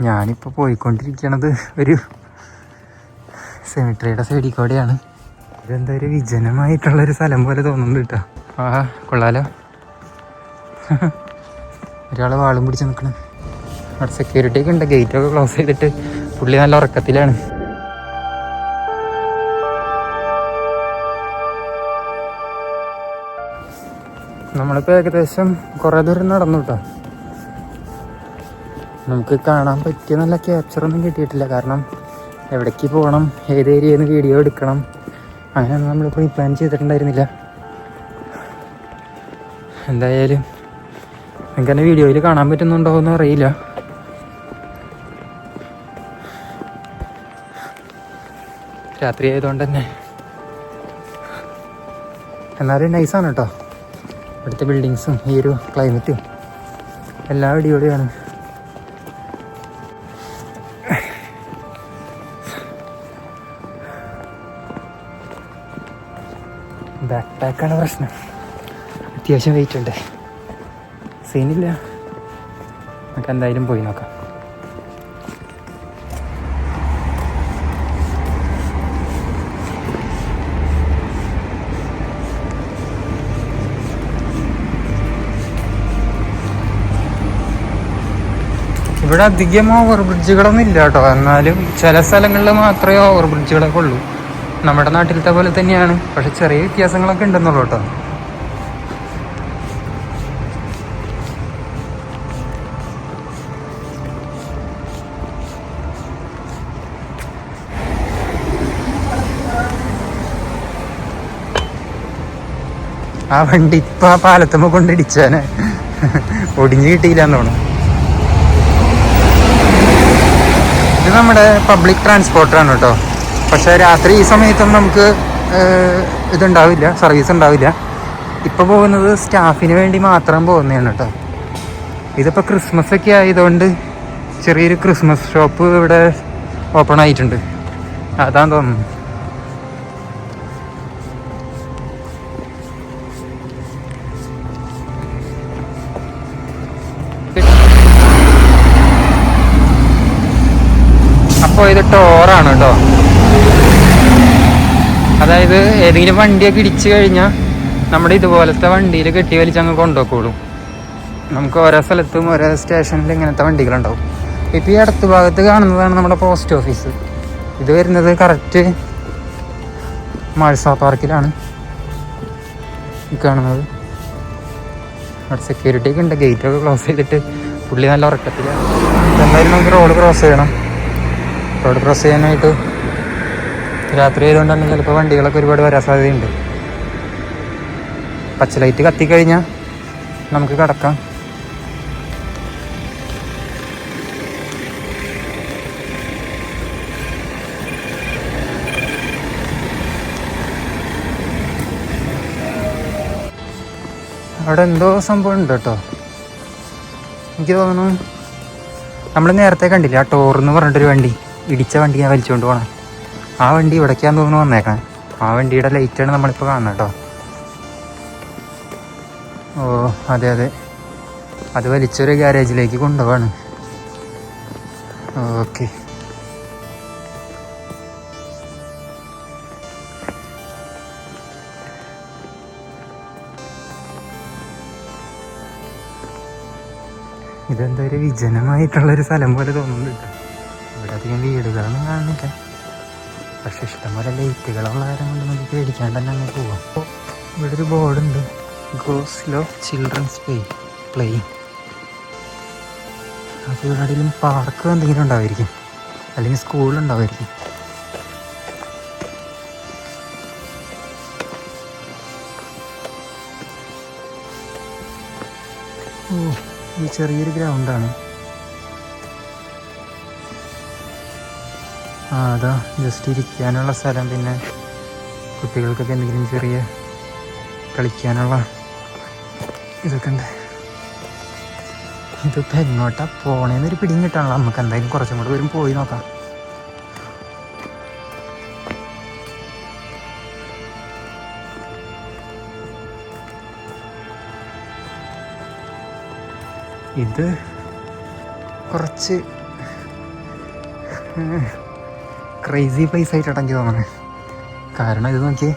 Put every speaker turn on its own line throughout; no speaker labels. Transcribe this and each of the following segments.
ഞാനിപ്പോൾ പോയിക്കൊണ്ടിരിക്കണത് ഒരു സെമിട്രിയുടെ സൈഡിൽ കൂടെയാണ്. ഇതെന്താ ഒരു വിജനമായിട്ടുള്ളൊരു സ്ഥലം പോലെ തോന്നുന്നുണ്ട് കേട്ടോ. ആ കൊള്ളാലോ. ഒരാൾ വാളും പിടിച്ച് നിൽക്കണ് അവിടെ സെക്യൂരിറ്റി ഒക്കെ ഉണ്ട്. ഗേറ്റ് ഒക്കെ ക്ലോസ് ചെയ്തിട്ട് പുള്ളി നല്ല ഉറക്കത്തിലാണ്. നമ്മളിപ്പോൾ ഏകദേശം കുറേ ദൂരം നടന്നു കേട്ടോ. നമുക്ക് കാണാൻ പറ്റിയ നല്ല ക്യാപ്ചറൊന്നും കിട്ടിയിട്ടില്ല. കാരണം എവിടേക്ക് പോകണം? ഏത് ഏരിയയിൽ നിന്ന് വീഡിയോ എടുക്കണം? അങ്ങനെയൊന്നും നമ്മൾ പ്രീ പ്ലാൻ ചെയ്തിട്ടുണ്ടായിരുന്നില്ല. എന്തായാലും നിങ്ങൾക്ക് തന്നെ വീഡിയോയിൽ കാണാൻ പറ്റുന്നുണ്ടോ എന്ന് അറിയില്ല. രാത്രി ആയതുകൊണ്ട് തന്നെ. എന്നാലും നൈസാണ് കേട്ടോ ഇവിടുത്തെ ബിൽഡിങ്സും ഈ ഒരു ക്ലൈമറ്റും എല്ലാം അടിപൊളിയാണ്. ബാക്ക് പാക്കാണ് പ്രശ്നം. അത്യാവശ്യം വെയിറ്റ് ഉണ്ട്. സീനില്ല നമുക്ക് എന്തായാലും പോയി നോക്കാം. ഇവിടെ അധികം ഓവർ ബ്രിഡ്ജുകളൊന്നും ഇല്ല കേട്ടോ എന്നാലും ചില സ്ഥലങ്ങളിൽ മാത്രമേ ഓവർ ബ്രിഡ്ജുകളൊക്കെ ഉള്ളൂ. നമ്മുടെ നാട്ടിലത്തെ പോലെ തന്നെയാണ്. പക്ഷെ ചെറിയ വ്യത്യാസങ്ങളൊക്കെ ഉണ്ടെന്നുള്ളൂ കേട്ടോ. ആ വണ്ടി ഇപ്പൊ ആ പാലത്തുമ്പോ കൊണ്ടിടിച്ചാനെ ഒടിഞ്ഞു കിട്ടിയില്ലെന്ന് തോന്നുന്നു. ഇത് നമ്മുടെ പബ്ലിക് ട്രാൻസ്പോർട്ടറാണ് കേട്ടോ. പക്ഷേ രാത്രി ഈ സമയത്തൊന്നും നമുക്ക് ഇതുണ്ടാവില്ല സർവീസ് ഉണ്ടാവില്ല. ഇപ്പോൾ പോകുന്നത് സ്റ്റാഫിന് വേണ്ടി മാത്രം പോകുന്നതാണ് കേട്ടോ. ഇതിപ്പോൾ ക്രിസ്മസ് ഒക്കെ ആയതുകൊണ്ട് ചെറിയൊരു ക്രിസ്മസ് ഷോപ്പ് ഇവിടെ ഓപ്പൺ ആയിട്ടുണ്ട്. അതാന്ന് തോന്നുന്നു. അപ്പോൾ ഇത് ടോറാണ് കേട്ടോ. അതായത് ഏതെങ്കിലും വണ്ടിയൊക്കെ ഇടിച്ചു കഴിഞ്ഞാൽ നമ്മുടെ ഇതുപോലത്തെ വണ്ടിയിൽ കെട്ടി വലിച്ച് അങ്ങ് കൊണ്ടുപോക്കോളൂ നമുക്ക് ഓരോ സ്ഥലത്തും ഓരോ സ്റ്റേഷനിൽ ഇങ്ങനത്തെ വണ്ടികളുണ്ടാവും. ഇപ്പം ഈ അടുത്ത ഭാഗത്ത് കാണുന്നതാണ് നമ്മുടെ പോസ്റ്റ് ഓഫീസ്. ഇത് വരുന്നത് കറക്റ്റ് മാഴ്സ പാർക്കിലാണ്. കാണുന്നത്. അവിടെ സെക്യൂരിറ്റി ഒക്കെ ഉണ്ട്. ഗേറ്റ് ഒക്കെ ക്ലോസ് ചെയ്തിട്ട് പുള്ളി നല്ല ഉറക്കത്തിലാണ്. എന്തായാലും നമുക്ക് റോഡ് ക്രോസ് ചെയ്യണം. റോഡ് ക്രോസ് ചെയ്യാനായിട്ട് രാത്രി ആയതുകൊണ്ട് ചിലപ്പോൾ വണ്ടികളൊക്കെ ഒരുപാട് വരാൻ സാധ്യതയുണ്ട്. പച്ച ലൈറ്റ് കത്തിക്കഴിഞ്ഞാൽ നമുക്ക് കടക്കാം. അവിടെ എന്തോ സംഭവം ഉണ്ട് കേട്ടോ. എനിക്ക് തോന്നുന്നു നമ്മൾ നേരത്തെ കണ്ടില്ല ആ ടോർ എന്ന് പറഞ്ഞിട്ടൊരു വണ്ടി ഇടിച്ച വണ്ടി ഞാൻ വലിച്ചുകൊണ്ട് പോകണം ആ വണ്ടി ഇവിടേക്കാന്ന് തോന്നുന്നു വന്നേക്കാൻ ആ വണ്ടിയുടെ ലൈറ്റാണ് നമ്മളിപ്പോൾ കാണുന്നത് കേട്ടോ ഓ അതെ അതെ. അത് വലിച്ചൊരു ഗ്യാരേജിലേക്ക് കൊണ്ടുപോവാണ്. ഓക്കെ. ഇതെന്താ ഒരു വിജനമായിട്ടുള്ളൊരു സ്ഥലം പോലെ തോന്നുന്നുണ്ട് ഇവിടെ അധികം വീടുകളൊന്നും കാണുന്നില്ല പക്ഷെ ഇഷ്ടംപോലെ ലൈറ്റുകളുള്ള കാര്യം കൊണ്ട് നമുക്ക് പേടിക്കാണ്ട് തന്നെ അങ്ങ് പോവാം. അപ്പോൾ ഇവിടെ ഒരു ബോർഡുണ്ട്. Go slow children's play play അപ്പോൾ ഇവിടെ ആരെങ്കിലും പാർക്ക് എന്തെങ്കിലും ഉണ്ടാവുമായിരിക്കും അല്ലെങ്കിൽ സ്കൂളുണ്ടാവുമായിരിക്കും ഓ ഈ ചെറിയൊരു ഗ്രൗണ്ടാണ് അതാ ജസ്റ്റ് ഇരിക്കാനുള്ള സ്ഥലം. പിന്നെ കുട്ടികൾക്കൊക്കെ എന്തെങ്കിലും ചെറിയ കളിക്കാനുള്ള ഇതൊക്കെ ഉണ്ട്. ഇതിപ്പോൾ എങ്ങോട്ടാ പോണേന്നൊരു പിടിയും കിട്ടാണല്ലോ നമുക്ക് എന്തായാലും കുറച്ചും കൂടെ വരും പോയി നോക്കാം. ഇത് കുറച്ച് ക്രൈസി പ്ലേസ് ആയിട്ടാണ് എനിക്ക് തോന്നുന്നത്. കാരണം ഇത് നോക്കി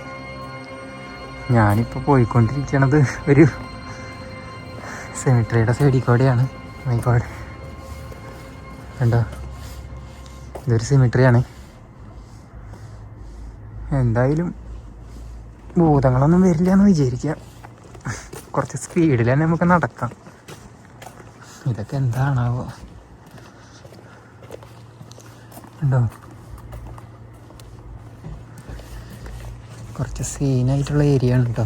ഞാനിപ്പോൾ പോയിക്കൊണ്ടിരിക്കണത് ഒരു സെമിട്രിയുടെ സൈഡിൽ കൂടെയാണ്. മൈക്കോട് കണ്ടോ? ഇതൊരു സിമിട്രിയാണ് എന്തായാലും ഭൂതങ്ങളൊന്നും വരില്ല എന്ന് വിചാരിക്കാം കുറച്ച് സ്പീഡിൽ തന്നെ നമുക്ക് നടക്കാം. ഇതൊക്കെ എന്താണാവോ? ഉണ്ടോ കുറച്ച് സീനായിട്ടുള്ള ഏരിയ ആണ് കേട്ടോ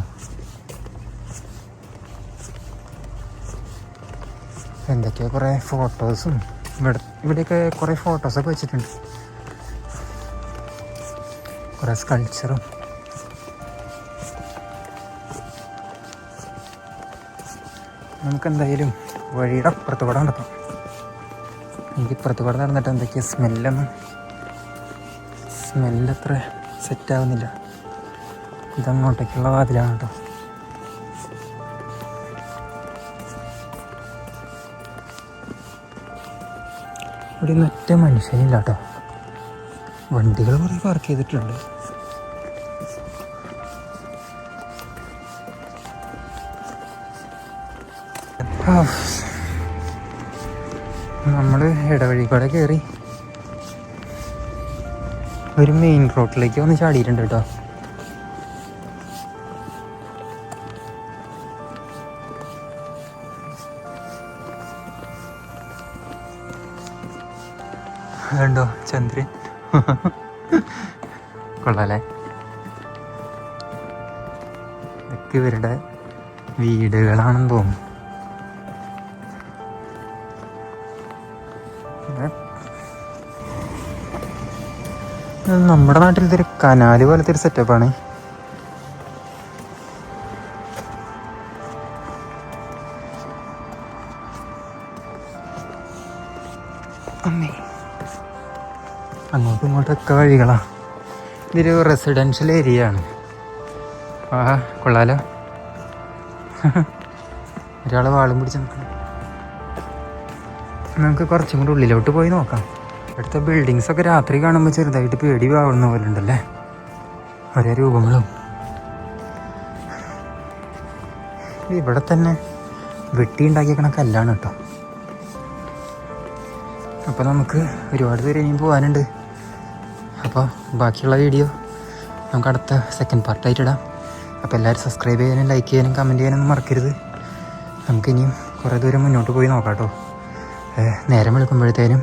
എന്തൊക്കെയോ കുറേ ഫോട്ടോസും ഇവിടെ ഇവിടെയൊക്കെ കുറേ ഫോട്ടോസൊക്കെ വെച്ചിട്ടുണ്ട്. കുറേ സ്കൾച്ചറും നമുക്ക് എന്തായാലും വഴിയുടെ അപ്പുറത്ത് കൂടെ നടക്കാം. എനിക്ക് ഇപ്പുറത്ത് കൂടെ നടന്നിട്ട് എന്തൊക്കെയാ സ്മെല്ലൊന്നും സ്മെല്ലത്ര സെറ്റാവുന്നില്ല ഇതങ്ങോട്ടേക്കുള്ള വാതിലാണ് കേട്ടോ ഇവിടെ ഒന്നും ഒറ്റ മനുഷ്യനില്ല കേട്ടോ വണ്ടികൾ കുറേ പാർക്ക് ചെയ്തിട്ടുണ്ട്. നമ്മൾ ഇടവഴി കൂടെ കയറി ഒരു മെയിൻ റോഡിലേക്ക് വന്ന് ചാടിയിട്ടുണ്ട് കേട്ടോ അതുണ്ടോ ചന്ദ്രൻ? കൊള്ളാലേ ഇതൊക്കെ ഇവരുടെ വീടുകളാണെന്ന് തോന്നുന്നു. നമ്മുടെ നാട്ടിൽ ഇതൊരു കനാല് പോലത്തെ ഒരു സെറ്റപ്പാണ് അമ്മേ. അങ്ങോട്ടും ഇങ്ങോട്ടൊക്കെ വഴികളാ. ഇതൊരു റെസിഡൻഷ്യൽ ഏരിയ ആണ്. ആ കൊള്ളാലോ. ഒരാൾ വാളും പിടിച്ച് നിൽക്കണം നമുക്ക് കുറച്ചും കൂടി ഉള്ളിലോട്ട് പോയി നോക്കാം. അടുത്ത ബിൽഡിങ്സ് ഒക്കെ രാത്രി കാണുമ്പോൾ ചെറുതായിട്ട് പേടി ആവുന്ന പോലെ ഉണ്ടല്ലേ? ഒരേ രൂപങ്ങളും. ഇവിടെ തന്നെ വെട്ടി ഉണ്ടാക്കിയേക്കണ കല്ലാണ് കേട്ടോ. അപ്പോൾ നമുക്ക് ഒരുപാട് പേര് ഇനിയും പോകാനുണ്ട് അപ്പോൾ ബാക്കിയുള്ള വീഡിയോ നമുക്ക് അടുത്ത സെക്കൻഡ് പാർട്ടായിട്ട് ഇടാം. അപ്പോൾ എല്ലാവരും സബ്സ്ക്രൈബ് ചെയ്യാനും ലൈക്ക് ചെയ്യാനും കമന്റ് ചെയ്യാനൊന്നും മറക്കരുത്. നമുക്ക് നമുക്കിനിയും കുറേ ദൂരം മുന്നോട്ട് പോയി നോക്കാം കേട്ടോ. നേരം വെളുക്കുമ്പോഴത്തേനും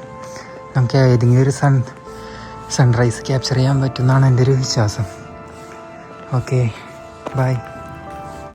നമുക്ക് ഏതെങ്കിലും ഒരു സൺ സൺറൈസ് ക്യാപ്ചർ ചെയ്യാൻ പറ്റുമെന്നാണ് എന്റെ ഒരു വിശ്വാസം. Okay bye